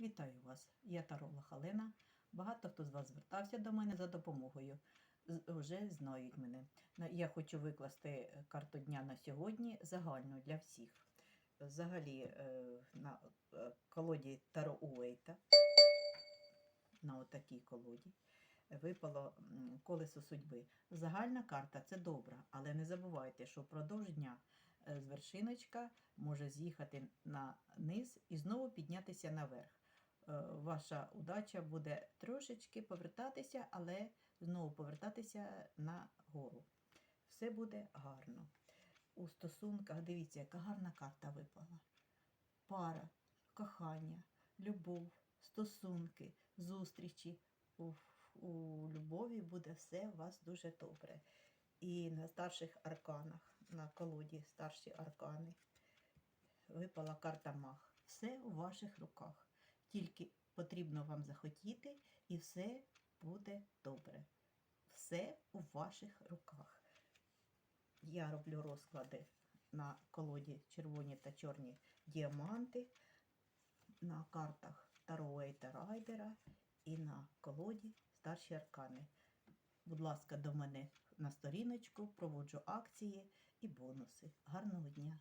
Вітаю вас! Я Тарола Халина. Багато хто з вас звертався до мене за допомогою. Вже знають мене. Я хочу викласти е, карту дня на сьогодні загальну для всіх. Взагалі е, на е, колоді Таро Уейта, на отакій колоді, випало колесо судьби. Загальна карта це добра, але не забувайте, що впродовж дня з вершиночка може з'їхати на низ і знову піднятися наверх. Е, Ваша удача буде трошечки повертатися, але знову повертатися на гору. Все буде гарно. У стосунках, дивіться, яка гарна карта випала. Пара, кохання, любов, стосунки, зустрічі. У, у любові буде все у вас дуже добре. І на старших арканах, на колоді старші аркани випала карта Мах. Все у ваших руках. Тільки потрібно вам захотіти, і все буде добре. Все у ваших руках. Я роблю розклади на колоді червоні та чорні діаманти, на картах Таро та Райдера і на колоді старші аркани. Будь ласка, до мене на сторіночку, проводжу акції і бонуси. Гарного дня!